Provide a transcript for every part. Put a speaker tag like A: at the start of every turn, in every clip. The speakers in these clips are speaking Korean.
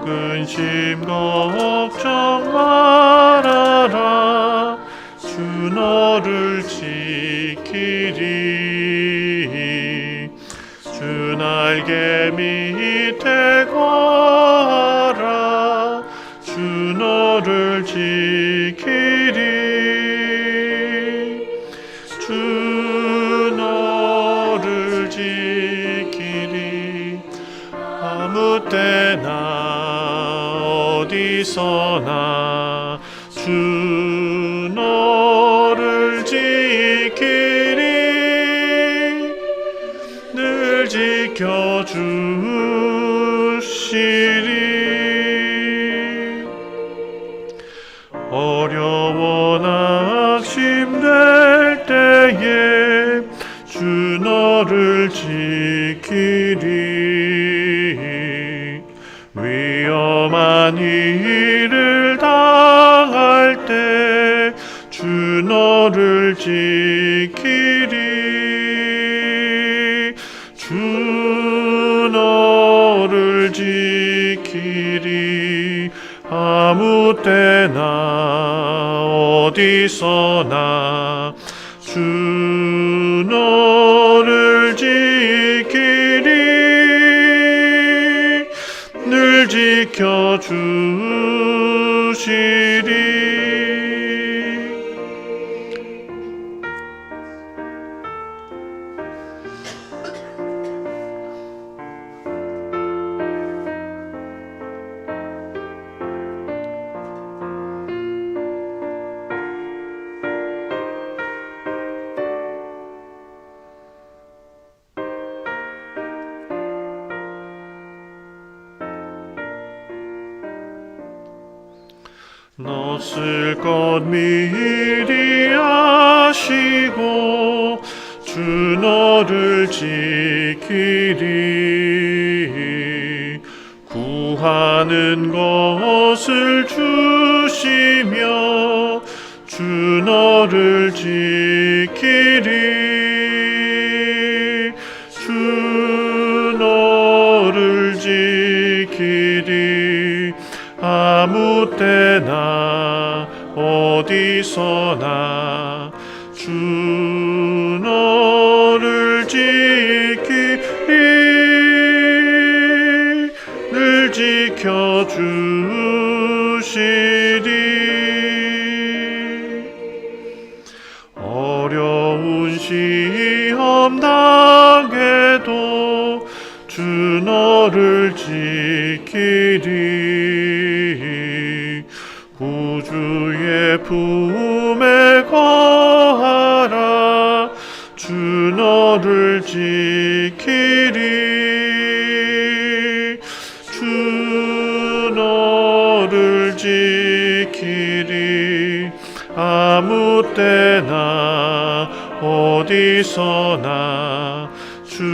A: 근심 걱정 말아라. 주 너를 지키리. 주 날개 밑 어려워 너쓸것 미리 아시고 주 너를 지키리. 구하는 것을 주시며 때나 어디서나 주 품에 거하라. 주 너를 지키리. 주 너를 지키리. 아무 때나 어디서나 주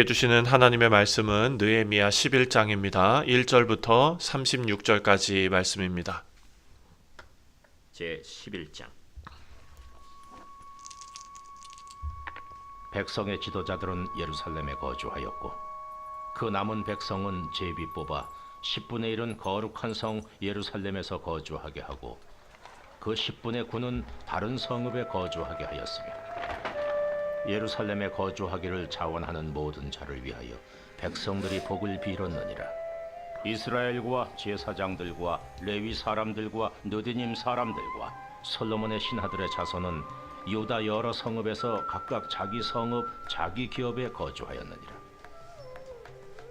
A: 우리 우리에게 주시는 하나님의 말씀은 느헤미야 11장입니다. 1절부터 36절까지 말씀입니다.
B: 제 11장 백성의 지도자들은 예루살렘에 거주하였고 그 남은 백성은 제비 뽑아 10분의 1은 거룩한 성 예루살렘에서 거주하게 하고 그 10분의 9는 다른 성읍에 거주하게 하였으며 예루살렘에 거주하기를 자원하는 모든 자를 위하여 백성들이 복을 빌었느니라 이스라엘과 제사장들과 레위 사람들과 느디님 사람들과 솔로몬의 신하들의 자손은 유다 여러 성읍에서 각각 자기 성읍, 자기 기업에 거주하였느니라.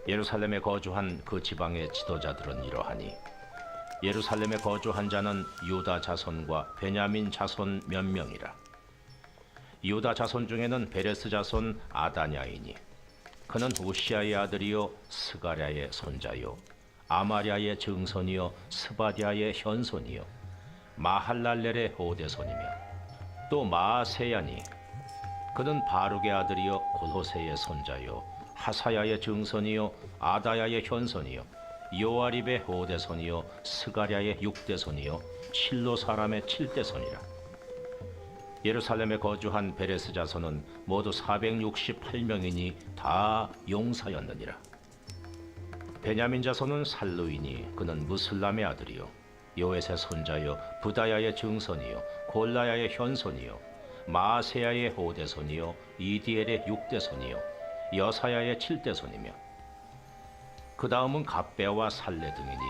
B: 예루살렘에 거주한 그 지방의 지도자들은 이러하니 예루살렘에 거주한 자는 유다 자손과 베냐민 자손 몇 명이라. 유다 자손 중에는 베레스 자손 아다냐이니 그는 우시아의 아들이요 스가랴의 손자요 아마랴의 증손이요 스바디아의 현손이요 마할랄렐의 오대손이며 또 마아세야니 그는 바룩의 아들이요 골호세의 손자요 하사야의 증손이요 아다야의 현손이요 요아립의 오대손이요 스가랴의 육대손이요 실로 사람의 칠대손이라 예루살렘에 거주한 베레스 자손은 모두 468명이니 다 용사였느니라. 베냐민 자손은 살루이니 그는 무슬람의 아들이요 요엣의 손자요 부다야의 증손이요 골라야의 현손이요 마세야의 오대손이요 이디엘의 육대손이요 여사야의 칠대손이며 그 다음은 갑배와 살레 등이니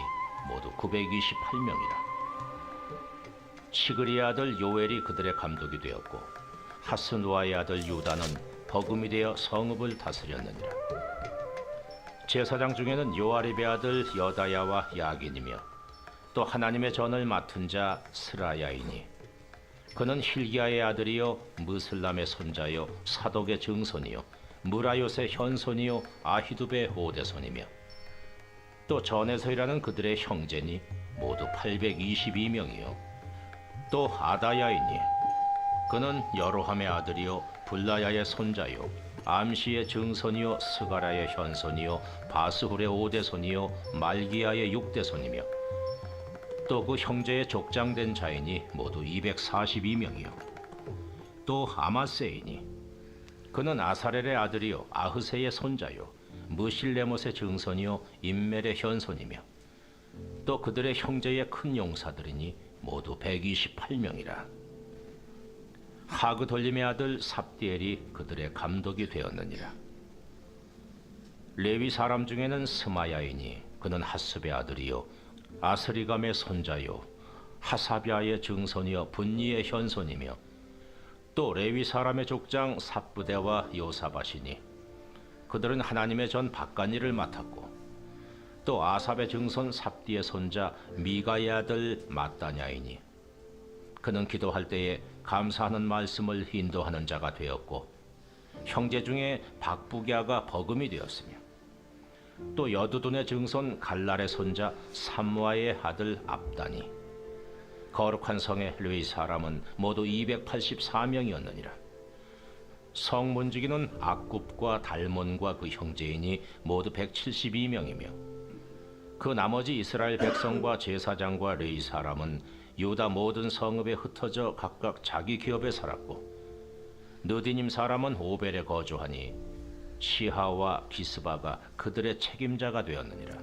B: 모두 928명이라. 시그리의 아들 요엘이 그들의 감독이 되었고 하스누아의 아들 유다는 버금이 되어 성읍을 다스렸느니라. 제사장 중에는 요아립의 아들 여다야와 야긴이며 또 하나님의 전을 맡은 자 스라야이니 그는 힐기야의 아들이요 무슬람의 손자요 사독의 증손이요 무라요의 현손이요 아히두베의 오대손이며 또 전에서 일하는 그들의 형제니 모두 822명이요 또 아다야이니 그는 여로함의 아들이요 불라야의 손자요 암시의 증손이요 스가라의 현손이요 바스훌의 오대손이요 말기야의 육대손이며 또 그 형제의 족장된 자이니 모두 242명이요. 또 아마세이니 그는 아사렐의 아들이요 아흐세의 손자요 무실레못의 증손이요 인멜의 현손이며 또 그들의 형제의 큰 용사들이니 모두 128명이라. 하그 돌림의 아들 삽디엘이 그들의 감독이 되었느니라. 레위 사람 중에는 스마야이니 그는 하스베 아들이요 아스리감의 손자요 하사비아의 증손이요 분니의 현손이며 또 레위 사람의 족장 삽부대와 요사바시니 그들은 하나님의 전 박간일을 맡았고 또 아삽의 증손 삽디의 손자 미가의 아들 마따냐이니. 그는 기도할 때에 감사하는 말씀을 인도하는 자가 되었고 형제 중에 박부갸가 버금이 되었으며 또 여두둔의 증손 갈랄의 손자 삼무아의 아들 압다니. 거룩한 성의 르이 사람은 모두 284명이었느니라. 성문지기는 악굽과 달몬과 그 형제이니 모두 172명이며 그 나머지 이스라엘 백성과 제사장과 레이 사람은 유다 모든 성읍에 흩어져 각각 자기 기업에 살았고 느디님 사람은 오벨에 거주하니 시하와 기스바가 그들의 책임자가 되었느니라.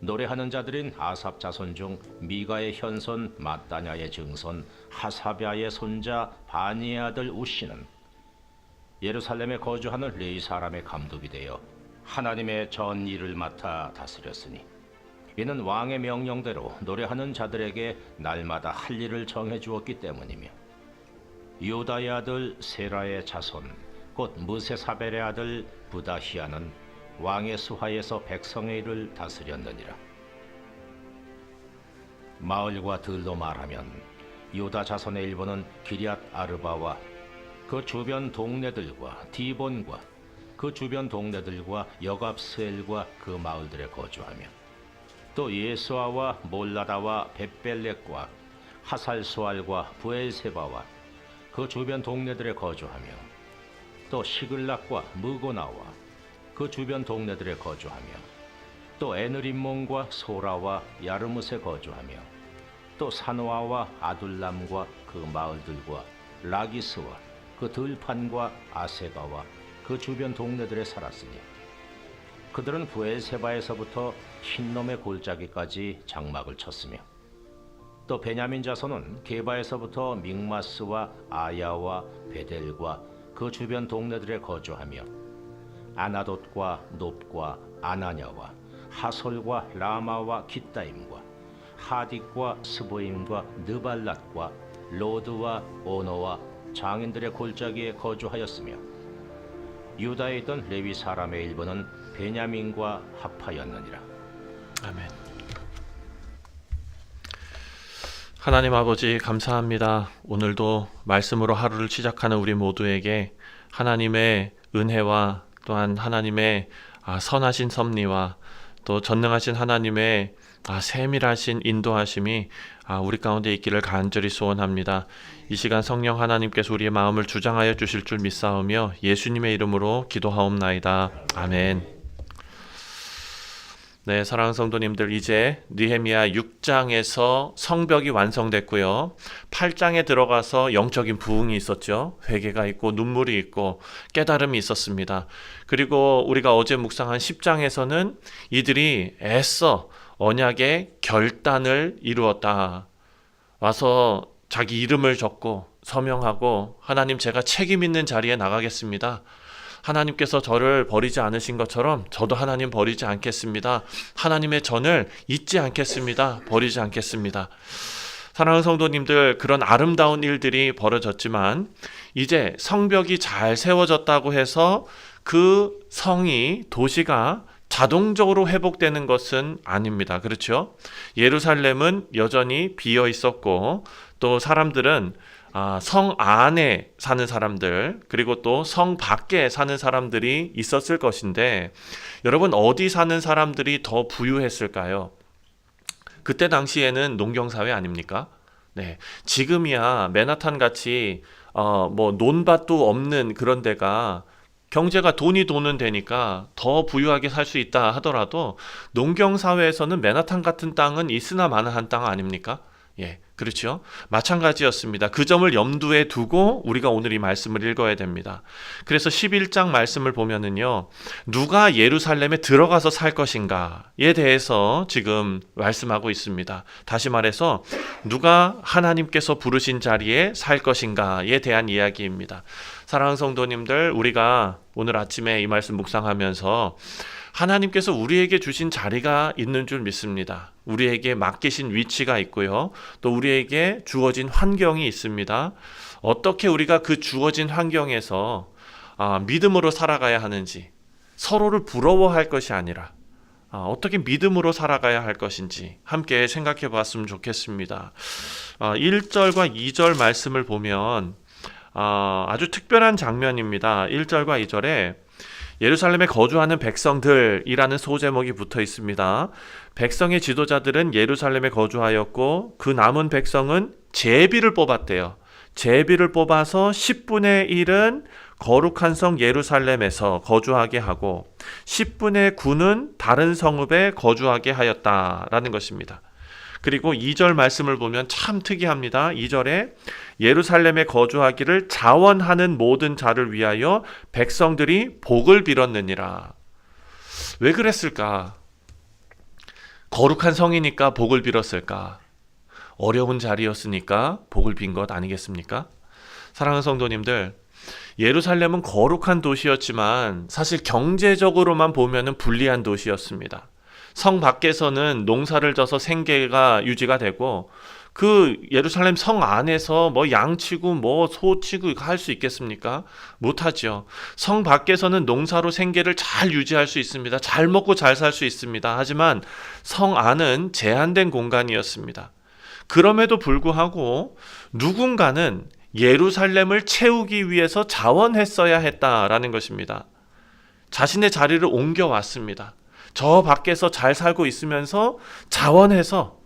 B: 노래하는 자들인 아삽 자손 중 미가의 현손 마따냐의 증손 하사비아의 손자 바니의 아들 우시는 예루살렘에 거주하는 레이 사람의 감독이 되어 하나님의 전 일을 맡아 다스렸으니 이는 왕의 명령대로 노래하는 자들에게 날마다 할 일을 정해 주었기 때문이며 유다의 아들 세라의 자손 곧 무세사벨의 아들 부다히아는 왕의 수하에서 백성의 일을 다스렸느니라. 마을과 들로 말하면 유다 자손의 일부는 기리앗 아르바와 그 주변 동네들과 디본과 그 주변 동네들과 여갑스엘과 그 마을들에 거주하며 또 예수아와 몰라다와 벳벨렉과 하살수알과 부엘세바와 그 주변 동네들에 거주하며 또 시글락과 무고나와 그 주변 동네들에 거주하며 또 에느림몬과 소라와 야르뭇에 거주하며 또 산와와 아둘람과 그 마을들과 라기스와 그 들판과 아세가와 그 주변 동네들에 살았으니 그들은 부엘세바에서부터 흰놈의 골짜기까지 장막을 쳤으며 또 베냐민 자손은 게바에서부터 믹마스와 아야와 베델과 그 주변 동네들에 거주하며 아나돗과 높과 아나냐와 하솔과 라마와 기따임과 하딕과 스보임과 느발랏과 로드와 오노와 장인들의 골짜기에 거주하였으며 유다에 있던 레위 사람의 일부는 베냐민과 합하였느니라.
A: 아멘. 하나님 아버지 감사합니다. 오늘도 말씀으로 하루를 시작하는 우리 모두에게 하나님의 은혜와 또한 하나님의 아, 선하신 섭리와 또 전능하신 하나님의 아, 세밀하신 인도하심이 아, 우리 가운데 있기를 간절히 소원합니다. 이 시간 성령 하나님께서 우리의 마음을 주장하여 주실 줄 믿사오며 예수님의 이름으로 기도하옵나이다. 아멘. 네, 사랑하는 성도님들 이제 느헤미야 6장에서 성벽이 완성됐고요. 8장에 들어가서 영적인 부흥이 있었죠. 회개가 있고 눈물이 있고 깨달음이 있었습니다. 그리고 우리가 어제 묵상한 10장에서는 이들이 애써 언약의 결단을 이루었다. 와서 자기 이름을 적고 서명하고 하나님 제가 책임 있는 자리에 나가겠습니다. 하나님께서 저를 버리지 않으신 것처럼 저도 하나님 버리지 않겠습니다. 하나님의 전을 잊지 않겠습니다. 버리지 않겠습니다. 사랑하는 성도님들 그런 아름다운 일들이 벌어졌지만 이제 성벽이 잘 세워졌다고 해서 그 성이 도시가 자동적으로 회복되는 것은 아닙니다. 그렇죠? 예루살렘은 여전히 비어 있었고 또 사람들은 아, 성 안에 사는 사람들 그리고 또 성 밖에 사는 사람들이 있었을 것인데 여러분 어디 사는 사람들이 더 부유했을까요? 그때 당시에는 농경 사회 아닙니까? 네. 지금이야 맨하탄 같이 어 뭐 논밭도 없는 그런 데가 경제가 돈이 도는 데니까 더 부유하게 살 수 있다 하더라도 농경 사회에서는 맨하탄 같은 땅은 있으나 마나한 땅 아닙니까? 예. 그렇죠? 마찬가지였습니다. 그 점을 염두에 두고 우리가 오늘 이 말씀을 읽어야 됩니다. 그래서 11장 말씀을 보면은요. 누가 예루살렘에 들어가서 살 것인가에 대해서 지금 말씀하고 있습니다. 다시 말해서 누가 하나님께서 부르신 자리에 살 것인가에 대한 이야기입니다. 사랑하는 성도님들, 우리가 오늘 아침에 이 말씀 묵상하면서 하나님께서 우리에게 주신 자리가 있는 줄 믿습니다. 우리에게 맡기신 위치가 있고요. 또 우리에게 주어진 환경이 있습니다. 어떻게 우리가 그 주어진 환경에서 아, 믿음으로 살아가야 하는지 서로를 부러워할 것이 아니라 아, 어떻게 믿음으로 살아가야 할 것인지 함께 생각해 봤으면 좋겠습니다. 아, 1절과 2절 말씀을 보면 아, 아주 특별한 장면입니다. 1절과 2절에 예루살렘에 거주하는 백성들이라는 소제목이 붙어 있습니다. 백성의 지도자들은 예루살렘에 거주하였고 그 남은 백성은 제비를 뽑았대요. 제비를 뽑아서 10분의 1은 거룩한 성 예루살렘에서 거주하게 하고 10분의 9는 다른 성읍에 거주하게 하였다라는 것입니다. 그리고 2절 말씀을 보면 참 특이합니다. 2절에 예루살렘에 거주하기를 자원하는 모든 자를 위하여 백성들이 복을 빌었느니라. 왜 그랬을까? 거룩한 성이니까 복을 빌었을까? 어려운 자리였으니까 복을 빈 것 아니겠습니까? 사랑하는 성도님들, 예루살렘은 거룩한 도시였지만 사실 경제적으로만 보면은 불리한 도시였습니다. 성 밖에서는 농사를 져서 생계가 유지가 되고 그 예루살렘 성 안에서 뭐 양치고 뭐 소치고 할 수 있겠습니까? 못하죠. 성 밖에서는 농사로 생계를 잘 유지할 수 있습니다. 잘 먹고 잘 살 수 있습니다. 하지만 성 안은 제한된 공간이었습니다. 그럼에도 불구하고 누군가는 예루살렘을 채우기 위해서 자원했어야 했다라는 것입니다. 자신의 자리를 옮겨왔습니다. 저 밖에서 잘 살고 있으면서 자원해서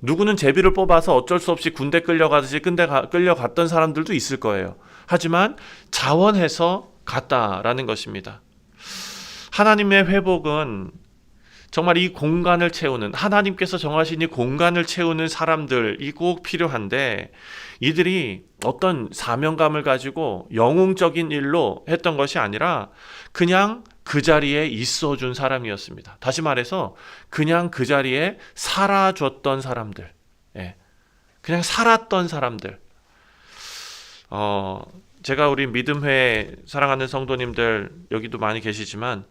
A: 누구는 제비를 뽑아서 어쩔 수 없이 군대 끌려가듯이 근데 끌려갔던 사람들도 있을 거예요. 하지만 자원해서 같다라는 것입니다. 하나님의 회복은 정말 이 공간을 채우는 하나님께서 정하신 이 공간을 채우는 사람들이 꼭 필요한데 이들이 어떤 사명감을 가지고 영웅적인 일로 했던 것이 아니라 그냥 그 자리에 있어 준 사람이었습니다. 다시 말해서 그냥 그 자리에 살아줬던 사람들. 예. 그냥 살았던 사람들. 어, 제가 우리 믿음회 사랑하는 성도님들 여기도 많이 계시지만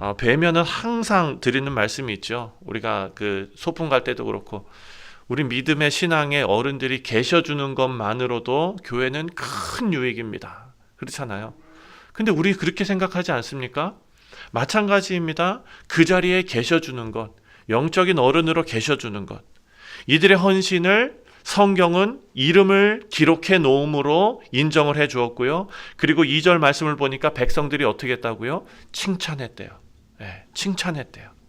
A: 어, 뵈면은 항상 드리는 말씀이 있죠. 우리가 그 소풍 갈 때도 그렇고 우리 믿음의 신앙의 어른들이 계셔주는 것만으로도 교회는 큰 유익입니다. 그렇잖아요. 근데 우리 그렇게 생각하지 않습니까? 마찬가지입니다. 그 자리에 계셔주는 것, 영적인 어른으로 계셔주는 것. 이들의 헌신을 성경은 이름을 기록해 놓음으로 인정을 해 주었고요. 그리고 2절 말씀을 보니까 백성들이 어떻게 했다고요? 칭찬했대요. 예, 칭찬했대요.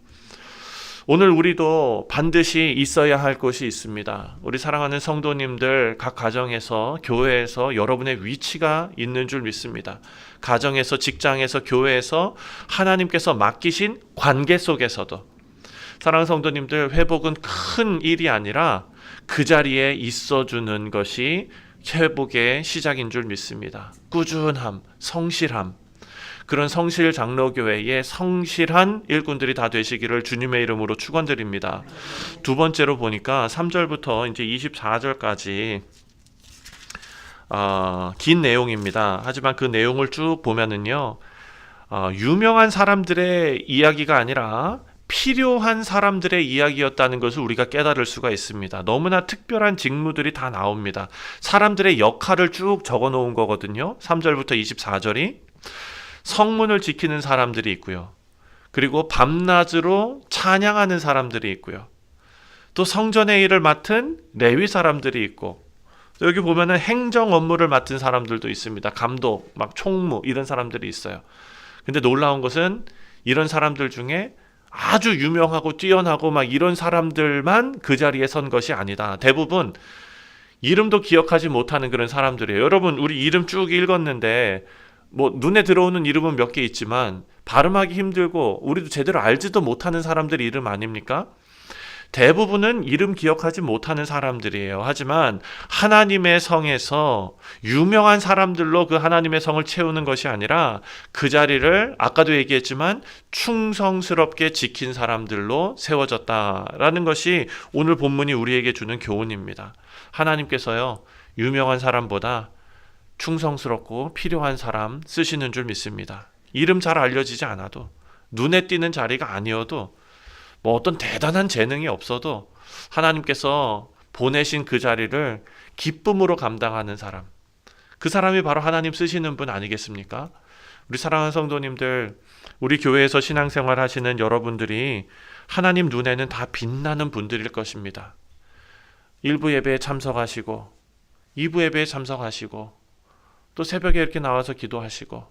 A: 오늘 우리도 반드시 있어야 할 것이 있습니다. 우리 사랑하는 성도님들 각 가정에서 교회에서 여러분의 위치가 있는 줄 믿습니다. 가정에서 직장에서 교회에서 하나님께서 맡기신 관계 속에서도 사랑하는 성도님들 회복은 큰 일이 아니라 그 자리에 있어 주는 것이 회복의 시작인 줄 믿습니다. 꾸준함, 성실함, 그런 성실 장로교회의 성실한 일꾼들이 다 되시기를 주님의 이름으로 축원드립니다. 두 번째로 보니까 3절부터 이제 24절까지 어, 긴 내용입니다. 하지만 그 내용을 쭉 보면은요, 어, 유명한 사람들의 이야기가 아니라 필요한 사람들의 이야기였다는 것을 우리가 깨달을 수가 있습니다. 너무나 특별한 직무들이 다 나옵니다. 사람들의 역할을 쭉 적어 놓은 거거든요. 3절부터 24절이. 성문을 지키는 사람들이 있고요. 그리고 밤낮으로 찬양하는 사람들이 있고요. 또 성전의 일을 맡은 레위 사람들이 있고 또 여기 보면은 행정 업무를 맡은 사람들도 있습니다. 감독, 막 총무 이런 사람들이 있어요. 근데 놀라운 것은 이런 사람들 중에 아주 유명하고 뛰어나고 막 이런 사람들만 그 자리에 선 것이 아니다. 대부분 이름도 기억하지 못하는 그런 사람들이에요. 여러분, 우리 이름 쭉 읽었는데 뭐 눈에 들어오는 이름은 몇 개 있지만 발음하기 힘들고 우리도 제대로 알지도 못하는 사람들 이름 아닙니까? 대부분은 이름 기억하지 못하는 사람들이에요. 하지만 하나님의 성에서 유명한 사람들로 그 하나님의 성을 채우는 것이 아니라 그 자리를 아까도 얘기했지만 충성스럽게 지킨 사람들로 세워졌다라는 것이 오늘 본문이 우리에게 주는 교훈입니다. 하나님께서요, 유명한 사람보다 충성스럽고 필요한 사람 쓰시는 줄 믿습니다. 이름 잘 알려지지 않아도 눈에 띄는 자리가 아니어도 뭐 어떤 대단한 재능이 없어도 하나님께서 보내신 그 자리를 기쁨으로 감당하는 사람. 그 사람이 바로 하나님 쓰시는 분 아니겠습니까? 우리 사랑하는 성도님들, 우리 교회에서 신앙생활 하시는 여러분들이 하나님 눈에는 다 빛나는 분들일 것입니다. 일부 예배에 참석하시고, 2부 예배에 참석하시고, 또 새벽에 이렇게 나와서 기도하시고,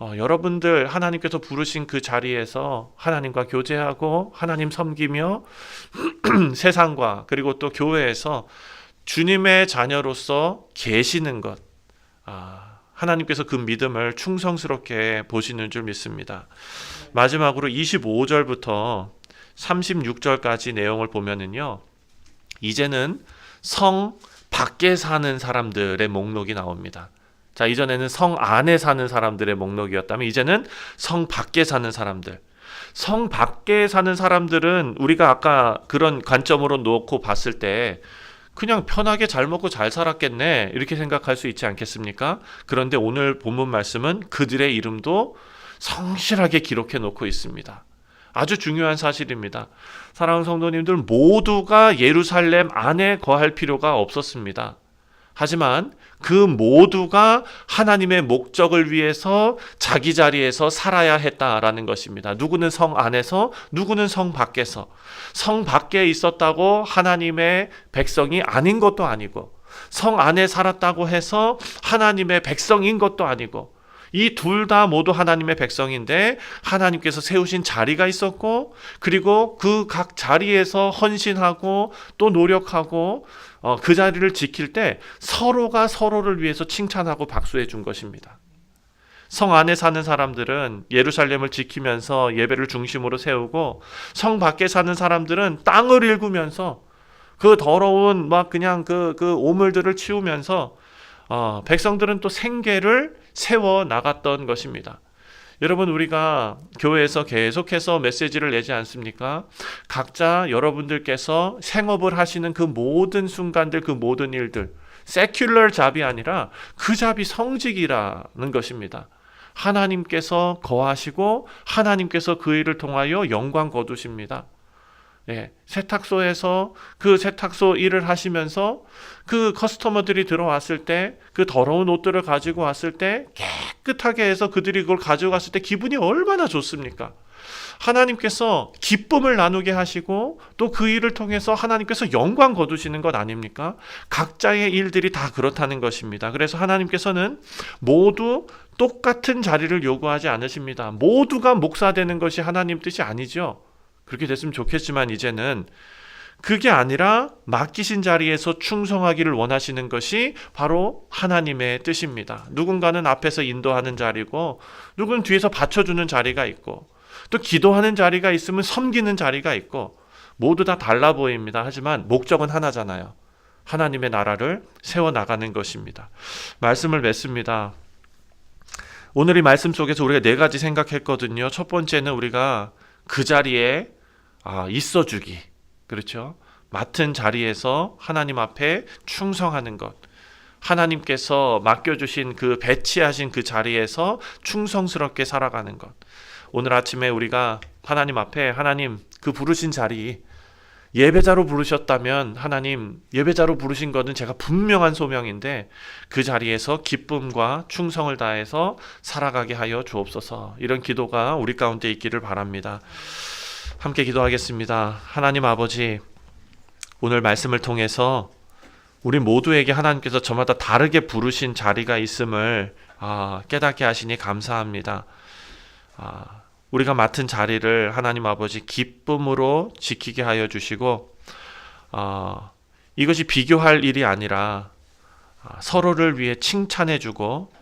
A: 어, 여러분들 하나님께서 부르신 그 자리에서 하나님과 교제하고 하나님 섬기며 세상과 그리고 또 교회에서 주님의 자녀로서 계시는 것, 아, 하나님께서 그 믿음을 충성스럽게 보시는 줄 믿습니다. 마지막으로 25절부터 36절까지 내용을 보면은요, 이제는 성 밖에 사는 사람들의 목록이 나옵니다. 자, 이전에는 성 안에 사는 사람들의 목록이었다면 이제는 성 밖에 사는 사람들. 성 밖에 사는 사람들은 우리가 아까 그런 관점으로 놓고 봤을 때 그냥 편하게 잘 먹고 잘 살았겠네. 이렇게 생각할 수 있지 않겠습니까? 그런데 오늘 본문 말씀은 그들의 이름도 성실하게 기록해 놓고 있습니다. 아주 중요한 사실입니다. 사랑하는 성도님들 모두가 예루살렘 안에 거할 필요가 없었습니다. 하지만 그 모두가 하나님의 목적을 위해서 자기 자리에서 살아야 했다라는 것입니다. 누구는 성 안에서, 누구는 성 밖에서. 성 밖에 있었다고 하나님의 백성이 아닌 것도 아니고, 성 안에 살았다고 해서 하나님의 백성인 것도 아니고, 이 둘 다 모두 하나님의 백성인데 하나님께서 세우신 자리가 있었고 그리고 그 각 자리에서 헌신하고 또 노력하고 어, 그 자리를 지킬 때 서로가 서로를 위해서 칭찬하고 박수해 준 것입니다. 성 안에 사는 사람들은 예루살렘을 지키면서 예배를 중심으로 세우고 성 밖에 사는 사람들은 땅을 일구면서 그 더러운 막 그냥 그, 그 오물들을 치우면서 어, 백성들은 또 생계를 세워 나갔던 것입니다. 여러분 우리가 교회에서 계속해서 메시지를 내지 않습니까? 각자 여러분들께서 생업을 하시는 그 모든 순간들 그 모든 일들 세큘러 잡이 아니라 그 잡이 성직이라는 것입니다. 하나님께서 거하시고 하나님께서 그 일을 통하여 영광 거두십니다. 예, 세탁소에서 그 세탁소 일을 하시면서 그 커스터머들이 들어왔을 때 그 더러운 옷들을 가지고 왔을 때 깨끗하게 해서 그들이 그걸 가져갔을 때 기분이 얼마나 좋습니까? 하나님께서 기쁨을 나누게 하시고 또 그 일을 통해서 하나님께서 영광 거두시는 것 아닙니까? 각자의 일들이 다 그렇다는 것입니다. 그래서 하나님께서는 모두 똑같은 자리를 요구하지 않으십니다. 모두가 목사되는 것이 하나님 뜻이 아니죠. 그렇게 됐으면 좋겠지만 이제는 그게 아니라 맡기신 자리에서 충성하기를 원하시는 것이 바로 하나님의 뜻입니다. 누군가는 앞에서 인도하는 자리고, 누군 뒤에서 받쳐주는 자리가 있고, 또 기도하는 자리가 있으면 섬기는 자리가 있고, 모두 다 달라 보입니다. 하지만 목적은 하나잖아요. 하나님의 나라를 세워나가는 것입니다. 말씀을 맺습니다. 오늘 이 말씀 속에서 우리가 네 가지 생각했거든요. 첫 번째는 우리가 그 자리에 아, 있어 주기. 그렇죠? 맡은 자리에서 하나님 앞에 충성하는 것. 하나님께서 맡겨주신 그 배치하신 그 자리에서 충성스럽게 살아가는 것. 오늘 아침에 우리가 하나님 앞에 하나님 그 부르신 자리 예배자로 부르셨다면 하나님 예배자로 부르신 것은 제가 분명한 소명인데 그 자리에서 기쁨과 충성을 다해서 살아가게 하여 주옵소서. 이런 기도가 우리 가운데 있기를 바랍니다. 함께 기도하겠습니다. 하나님 아버지, 오늘 말씀을 통해서 우리 모두에게 하나님께서 저마다 다르게 부르신 자리가 있음을 아, 깨닫게 하시니 감사합니다. 아, 우리가 맡은 자리를 하나님 아버지 기쁨으로 지키게 하여 주시고 아, 이것이 비교할 일이 아니라 아, 서로를 위해 칭찬해 주고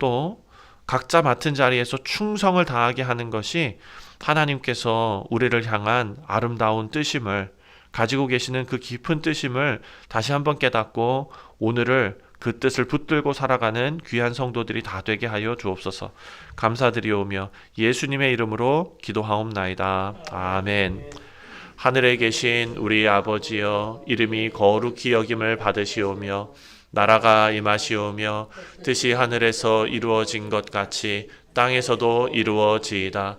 A: 또 각자 맡은 자리에서 충성을 다하게 하는 것이 하나님께서 우리를 향한 아름다운 뜻임을 가지고 계시는 그 깊은 뜻임을 다시 한번 깨닫고 오늘을 그 뜻을 붙들고 살아가는 귀한 성도들이 다 되게 하여 주옵소서. 감사드리오며 예수님의 이름으로 기도하옵나이다. 아멘. 하늘에 계신 우리 아버지여 이름이 거룩히 여김을 받으시오며 나라가 임하시오며 뜻이 하늘에서 이루어진 것 같이 땅에서도 이루어지이다.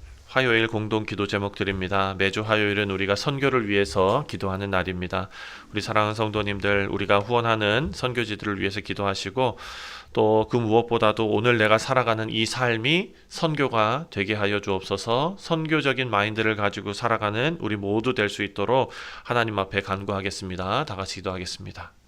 A: 화요일 공동 기도 제목 드립니다. 매주 화요일은 우리가 선교를 위해서 기도하는 날입니다. 우리 사랑하는 성도님들, 우리가 후원하는 선교지들을 위해서 기도하시고 또 그 무엇보다도 오늘 내가 살아가는 이 삶이 선교가 되게 하여 주옵소서. 선교적인 마인드를 가지고 살아가는 우리 모두 될 수 있도록 하나님 앞에 간구하겠습니다. 다 같이 기도하겠습니다.